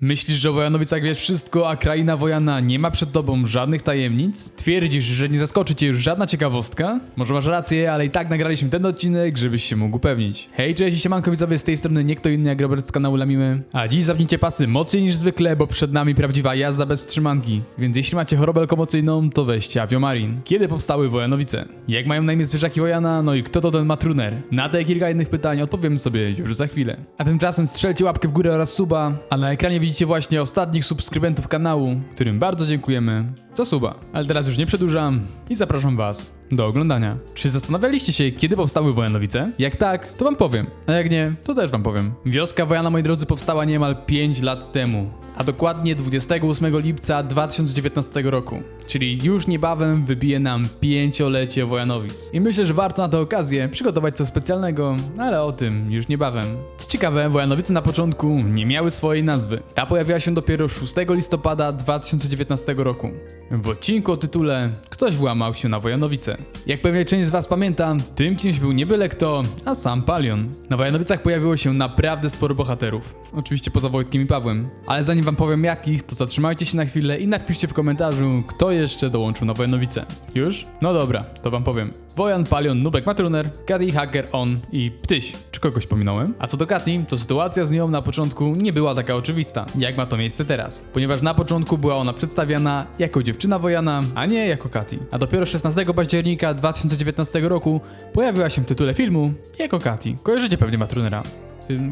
Myślisz, że o Wojanowicach wiesz wszystko, a kraina Wojana nie ma przed tobą żadnych tajemnic? Twierdzisz, że nie zaskoczy cię już żadna ciekawostka? Może masz rację, ale i tak nagraliśmy ten odcinek, żebyś się mógł upewnić. Hej, cześć i siemanko z tej strony nie kto inny jak Robert z kanału Lamimy. A dziś zapnijcie pasy mocniej niż zwykle, bo przed nami prawdziwa jazda bez trzymanki. Więc jeśli macie chorobę lokomocyjną, to weźcie Aviomarin. Kiedy powstały Wojanowice? Jak mają na imię zwierzaki Wojana? No i kto to ten matruner? Na te kilka innych pytań odpowiemy sobie już za chwilę. A tymczasem strzelcie łapkę w górę oraz suba, a na ekranie widzicie właśnie ostatnich subskrybentów kanału, którym bardzo dziękujemy za suba. Ale teraz już nie przedłużam i zapraszam was do oglądania. Czy zastanawialiście się, kiedy powstały Wojanowice? Jak tak, to wam powiem. A jak nie, to też wam powiem. Wioska Wojana, moi drodzy, powstała niemal 5 lat temu. A dokładnie 28 lipca 2019 roku. Czyli już niebawem wybije nam pięciolecie Wojanowic. I myślę, że warto na tę okazję przygotować coś specjalnego, ale o tym już niebawem. Co ciekawe, Wojanowice na początku nie miały swojej nazwy. Ta pojawiła się dopiero 6 listopada 2019 roku. W odcinku o tytule Ktoś włamał się na Wojanowice. Jak pewnie część z was pamięta, tym kimś był nie byle kto, a sam Palion. Na Wojanowicach pojawiło się naprawdę sporo bohaterów. Oczywiście poza Wojtkiem i Pawłem. Ale zanim wam powiem jakich, to zatrzymajcie się na chwilę i napiszcie w komentarzu, kto jeszcze dołączył na Wojanowice. Już? No dobra, to wam powiem. Wojan, Palion, Nubek, Matruner, Kati, Hacker, On i Ptyś. Czy kogoś pominąłem? A co do Kati, to sytuacja z nią na początku nie była taka oczywista, jak ma to miejsce teraz. Ponieważ na początku była ona przedstawiana jako dziewczyna Wojana, a nie jako Kati. A dopiero 16 października 2019 roku pojawiła się w tytule filmu jako Kati. Kojarzycie pewnie Matrunera.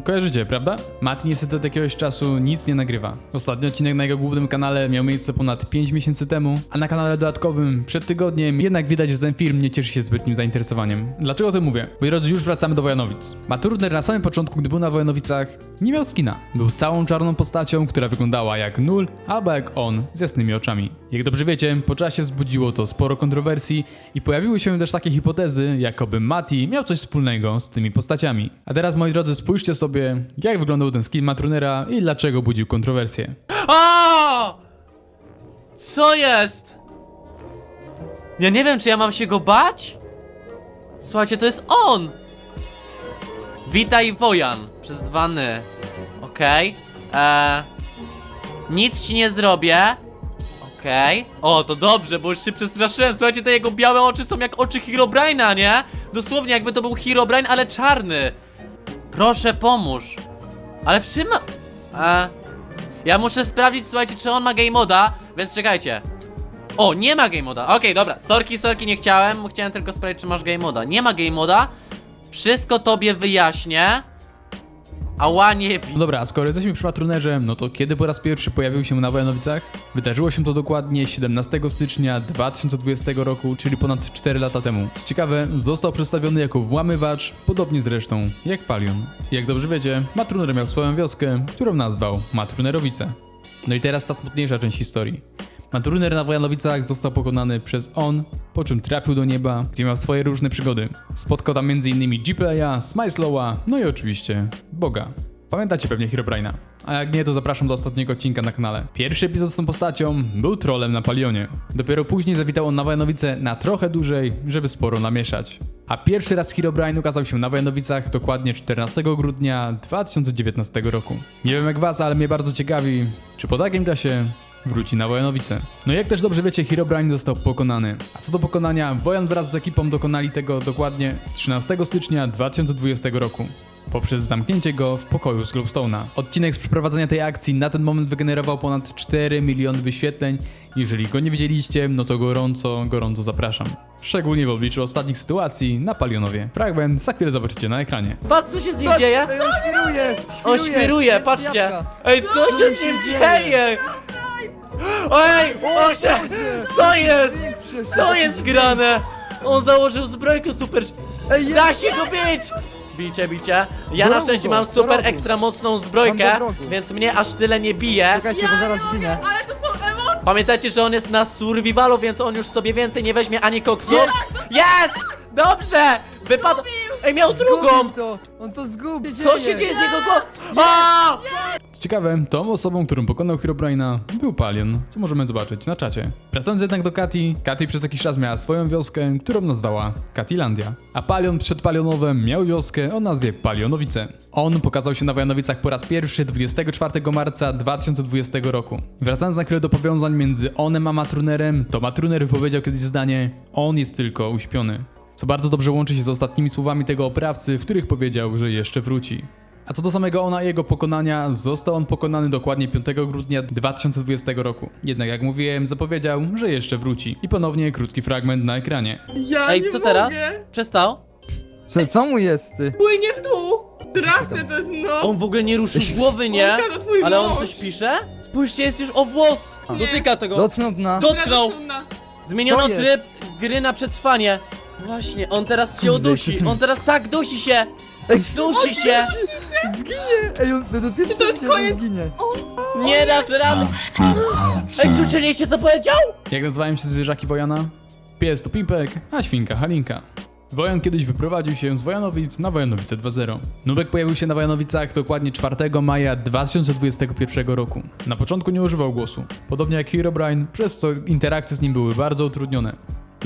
Kojarzycie, prawda? Mati niestety od jakiegoś czasu nic nie nagrywa. Ostatni odcinek na jego głównym kanale miał miejsce ponad 5 miesięcy temu, a na kanale dodatkowym przed tygodniem jednak widać, że ten film nie cieszy się zbytnim zainteresowaniem. Dlaczego o tym mówię? Moi drodzy, już wracamy do Wojanowic. Maturner na samym początku, gdy był na Wojanowicach, nie miał skina. Był całą czarną postacią, która wyglądała jak nul, albo jak on, z jasnymi oczami. Jak dobrze wiecie, po czasie wzbudziło to sporo kontrowersji i pojawiły się też takie hipotezy, jakoby Mati miał coś wspólnego z tymi postaciami. A teraz, moi drodzy, spójrzcie sobie, jak wyglądał ten skin Matrunera i dlaczego budził kontrowersje. O! Co jest? Ja nie wiem, czy ja mam się go bać? Słuchajcie, to jest on! Witaj, Wojan, przez dwa ny. Okej. Eee, Nic ci nie zrobię. Okej. O, to dobrze, bo już się przestraszyłem. Słuchajcie, te jego białe oczy są jak oczy Herobrine'a, nie? Dosłownie, jakby to był Herobrine, ale czarny. Proszę, pomóż. Ale w czym... Eee, ja muszę sprawdzić, słuchajcie, czy on ma game moda, więc czekajcie. O, nie ma game moda. Okej, dobra. Sorki, sorki, nie chciałem. Chciałem tylko sprawdzić, czy masz game moda. Nie ma game moda. Wszystko tobie wyjaśnię. Ała, nie bij. No dobra, skoro jesteśmy przy Matrunerze, no to kiedy po raz pierwszy pojawił się na Wojanowicach? Wydarzyło się to dokładnie 17 stycznia 2020 roku, czyli ponad 4 lata temu. Co ciekawe, został przedstawiony jako włamywacz, podobnie zresztą jak Palion. Jak dobrze wiecie, Matruner miał swoją wioskę, którą nazwał Matrunerowice. No i teraz ta smutniejsza część historii. Matruner na Wojanowicach został pokonany przez on, po czym trafił do nieba, gdzie miał swoje różne przygody. Spotkał tam m.in. G-Playa, Smyslowa, no i oczywiście Boga. Pamiętacie pewnie Herobrine'a. A jak nie, to zapraszam do ostatniego odcinka na kanale. Pierwszy epizod z tą postacią był trolem na Palionie. Dopiero później zawitał on na Wojanowice na trochę dłużej, żeby sporo namieszać. A pierwszy raz Herobrine ukazał się na Wojanowicach dokładnie 14 grudnia 2019 roku. Nie wiem jak was, ale mnie bardzo ciekawi, czy po takim czasie wróci na Wojanowice. No i jak też dobrze wiecie, Herobrine został pokonany. A co do pokonania, Wojan wraz z ekipą dokonali tego dokładnie 13 stycznia 2020 roku. Poprzez zamknięcie go w pokoju z Globestone'a. Odcinek z przeprowadzenia tej akcji na ten moment wygenerował ponad 4 miliony wyświetleń. Jeżeli go nie widzieliście, no to gorąco, gorąco zapraszam. Szczególnie w obliczu ostatnich sytuacji na Palionowie. Fragment za chwilę zobaczycie na ekranie. Patrz, co się z nim dzieje? Ej, on świruje! On świruje, patrzcie. Ej, co się z nim dzieje? Ej, on się... Co jest? Co jest grane? On założył zbrojkę super... Ej, Da się go bić! Bicie, bicie. Ja na szczęście mam super ekstra mocną Mam zbrojkę, do więc mnie aż tyle nie bije. Czekajcie, bo zaraz zginę. Ale to są emocje! Pamiętajcie, że on jest na survivalu, więc on już sobie więcej nie weźmie ani koksu. Jest! Dobrze! Wypadł... Ej, miał drugą! Zgubił to! On to zgubił! Co się dzieje z jego głową? A! Co ciekawe, tą osobą, którą pokonał Herobrine'a był Palion, co możemy zobaczyć na czacie. Wracając jednak do Kati, Kati przez jakiś czas miała swoją wioskę, którą nazwała Katilandia. A Palion przed Palionowem miał wioskę o nazwie Palionowice. On pokazał się na Wojanowicach po raz pierwszy 24 marca 2020 roku. Wracając na chwilę do powiązań między Onem a Matrunerem, to Matruner wypowiedział kiedyś zdanie On jest tylko uśpiony. Co bardzo dobrze łączy się z ostatnimi słowami tego oprawcy, w których powiedział, że jeszcze wróci. A co do samego ona i jego pokonania, został on pokonany dokładnie 5 grudnia 2020 roku. Jednak jak mówiłem, zapowiedział, że jeszcze wróci. I ponownie krótki fragment na ekranie. Ja Ej, nie co teraz? mogę. Przestał? Co, co mu jest ty? Płynie w dół! Straszne to jest no! On w ogóle nie ruszył głowy, nie? Olka, to twój Ale on mąż. coś pisze? Spójrzcie, jest już o włos! Nie. Dotyka tego! Dotknął dna. Dotknął! Zmieniono Co jest? tryb gry na przetrwanie. Właśnie, on teraz się Kurde, udusi. ty- On teraz tak dusi się! Ej, Dusi się! Zginie! Ej, on do pierwszy to jest raz koniec. zginie. Nie dasz rady! Ej, słyszeliście co powiedział? Jak nazywają się zwierzaki Wojana? Pies to Pimpek, a świnka Halinka. Wojan kiedyś wyprowadził się z Wojanowic na Wojanowice 2.0. Nubek pojawił się na Wojanowicach dokładnie 4 maja 2021 roku. Na początku nie używał głosu, podobnie jak Herobrine, przez co interakcje z nim były bardzo utrudnione.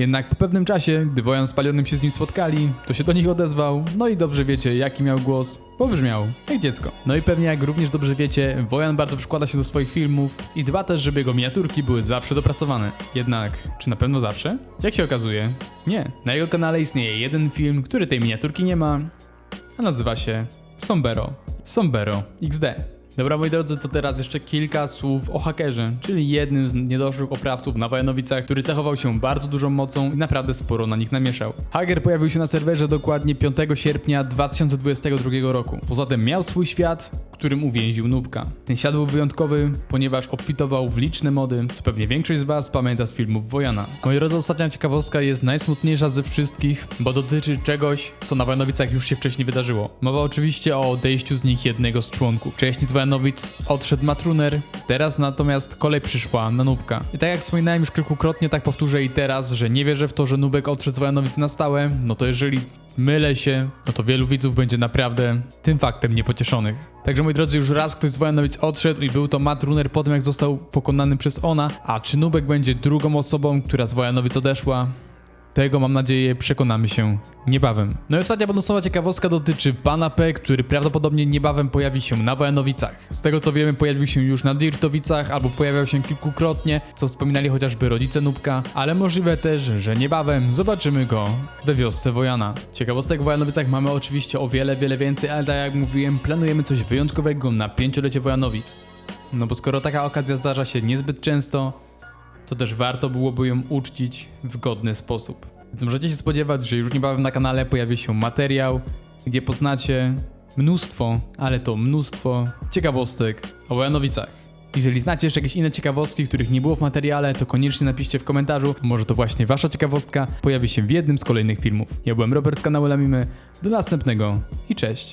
Jednak po pewnym czasie, gdy Wojan z Palionym się z nim spotkali, to się do nich odezwał, no i dobrze wiecie jaki miał głos, bo brzmiał jak dziecko. No i pewnie jak również dobrze wiecie, Wojan bardzo przykłada się do swoich filmów i dba też, żeby jego miniaturki były zawsze dopracowane. Jednak, czy na pewno zawsze? Jak się okazuje, nie. Na jego kanale istnieje jeden film, który tej miniaturki nie ma, a nazywa się Sombero. Sombero XD. Dobra moi drodzy, to teraz jeszcze kilka słów o hakerze, czyli jednym z niedoszłych oprawców na Wojanowicach, który cechował się bardzo dużą mocą i naprawdę sporo na nich namieszał. Haker pojawił się na serwerze dokładnie 5 sierpnia 2022 roku. Poza tym miał swój świat, którym uwięził Nubka. Ten świat był wyjątkowy, ponieważ obfitował w liczne mody, co pewnie większość z was pamięta z filmów Wojana. Moi drodzy, ostatnia ciekawostka jest najsmutniejsza ze wszystkich, bo dotyczy czegoś, co na Wojanowicach już się wcześniej wydarzyło. Mowa oczywiście o odejściu z nich jednego z członków. Wcześniej z Wojanowic odszedł Matruner, teraz natomiast kolej przyszła na Nubka. I tak jak wspominałem już kilkukrotnie, tak powtórzę i teraz, że nie wierzę w to, że Nubek odszedł z Wojanowic na stałe, no to jeżeli mylę się, no to wielu widzów będzie naprawdę tym faktem niepocieszonych. Także moi drodzy, już raz ktoś z Wojanowic odszedł i był to Matt Runner po tym jak został pokonany przez ona, a czy Nubek będzie drugą osobą, która z Wojanowic odeszła? Tego mam nadzieję przekonamy się niebawem. No i ostatnia bonusowa ciekawostka dotyczy pana P, który prawdopodobnie niebawem pojawi się na Wojanowicach. Z tego co wiemy pojawił się już na Dirtowicach albo pojawiał się kilkukrotnie, co wspominali chociażby rodzice Nubka, ale możliwe też, że niebawem zobaczymy go we wiosce Wojana. Ciekawostek w Wojanowicach mamy oczywiście o wiele, wiele więcej, ale tak jak mówiłem, planujemy coś wyjątkowego na pięciolecie Wojanowic. No bo skoro taka okazja zdarza się niezbyt często, to też warto byłoby ją uczcić w godny sposób. Więc możecie się spodziewać, że już niebawem na kanale pojawi się materiał, gdzie poznacie mnóstwo, ale to mnóstwo ciekawostek o Wojanowicach. Jeżeli znacie jeszcze jakieś inne ciekawostki, których nie było w materiale, to koniecznie napiszcie w komentarzu. Może to właśnie wasza ciekawostka pojawi się w jednym z kolejnych filmów. Ja byłem Robert z kanału Lamimy. Do następnego i cześć.